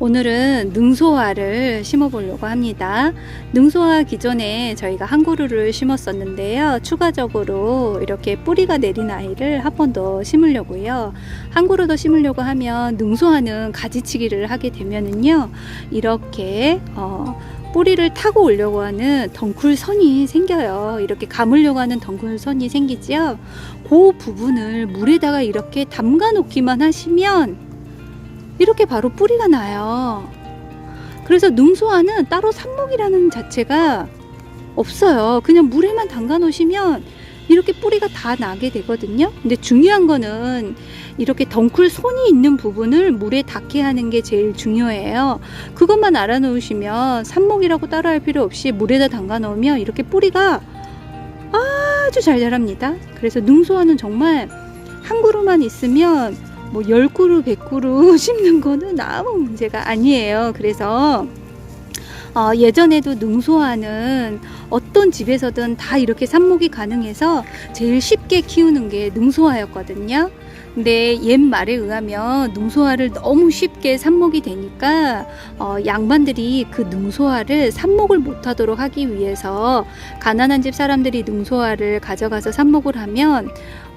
오늘은 능소화를 심어 보려고 합니다. 능소화 기존에 저희가 한 그루를 심었었는데요. 추가적으로 이렇게 뿌리가 내린 아이를 한 번 더 심으려고요. 한 그루 더 심으려고 하면 능소화는 가지치기를 하게 되면은요. 이렇게 어, 뿌리를 타고 오려고 하는 덩쿨선이 생겨요. 이렇게 감으려고 하는 덩쿨선이 생기지요. 그 부분을 물에다가 이렇게 담가 놓기만 하시면 이렇게 바로 뿌리가 나요. 그래서 능소화는 따로 삽목이라는 자체가 없어요. 그냥 물에만 담가 놓으시면 이렇게 뿌리가 다 나게 되거든요. 근데 중요한 거는 이렇게 덩쿨 손이 있는 부분을 물에 닿게 하는 게 제일 중요해요. 그것만 알아 놓으시면 삽목이라고 따라할 필요 없이 물에다 담가 놓으면 이렇게 뿌리가 아주 잘 자랍니다. 그래서 능소화는 정말 한 그루만 있으면 뭐 10그루, 100그루 심는 거는 아무 문제가 아니에요. 그래서 어, 예전에도 능소화는 어떤 집에서든 다 이렇게 삽목이 가능해서 제일 쉽게 키우는 게 능소화였거든요. 근데 옛 말에 의하면 능소화를 너무 쉽게 삽목이 되니까 어, 양반들이 그 능소화를 삽목을 못하도록 하기 위해서 가난한 집 사람들이 능소화를 가져가서 삽목을 하면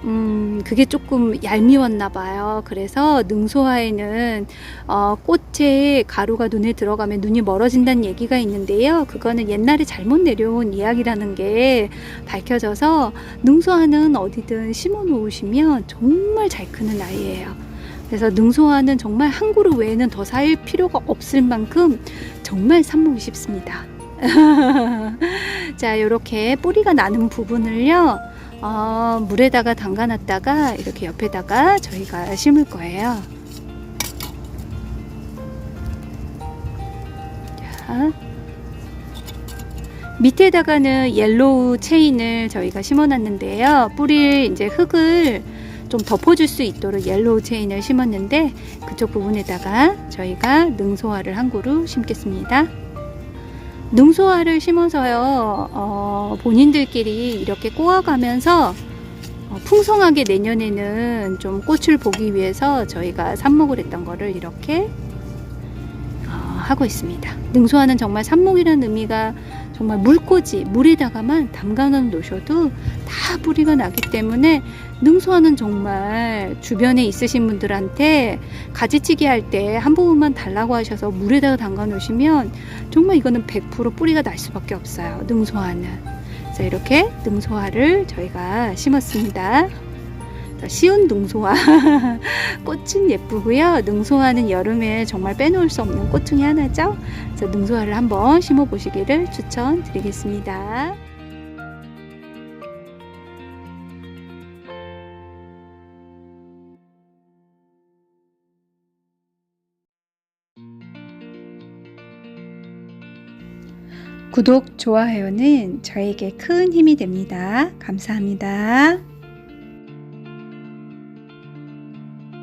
음, 그게 조금 얄미웠나 봐요. 그래서 능소화에는 어, 꽃에 가루가 눈에 들어가면 눈이 멀어진다는 얘기가 있는데요. 그거는 옛날에 잘못 내려온 이야기라는 게 밝혀져서 능소화는 어디든 심어 놓으시면 정말 잘 크는 아이예요. 그래서 능소화는 정말 한 그루 외에는 더 살 필요가 없을 만큼 정말 삽목이 쉽습니다. 자, 이렇게 뿌리가 나는 부분을요. 어, 물에다가 담가놨다가 이렇게 옆에다가 저희가 심을 거예요. 자, 밑에다가는 옐로우 체인을 저희가 심어놨는데요. 뿌리를 이제 흙을 좀 덮어줄 수 있도록 옐로우 체인을 심었는데 그쪽 부분에다가 저희가 능소화를 한 그루 심겠습니다. 능소화를 심어서요, 어, 본인들끼리 이렇게 꼬아가면서 어, 풍성하게 내년에는 좀 꽃을 보기 위해서 저희가 삽목을 했던 거를 이렇게 어, 하고 있습니다. 능소화는 정말 삽목이라는 의미가 정말 물꽂이, 물에다가만 담가 놓으셔도 다 뿌리가 나기 때문에 능소화는 정말 주변에 있으신 분들한테 가지치기 할 때 한 부분만 달라고 하셔서 물에다가 담가 놓으시면 정말 이거는 100% 뿌리가 날 수밖에 없어요. 능소화는. 그래서 이렇게 능소화를 저희가 심었습니다. 자, 쉬운 능소화. 꽃은 예쁘고요. 능소화는 여름에 정말 빼놓을 수 없는 꽃 중에 하나죠. 그래서 능소화를 한번 심어 보시기를 추천드리겠습니다. 구독, 좋아요는 저에게 큰 힘이 됩니다. 감사합니다.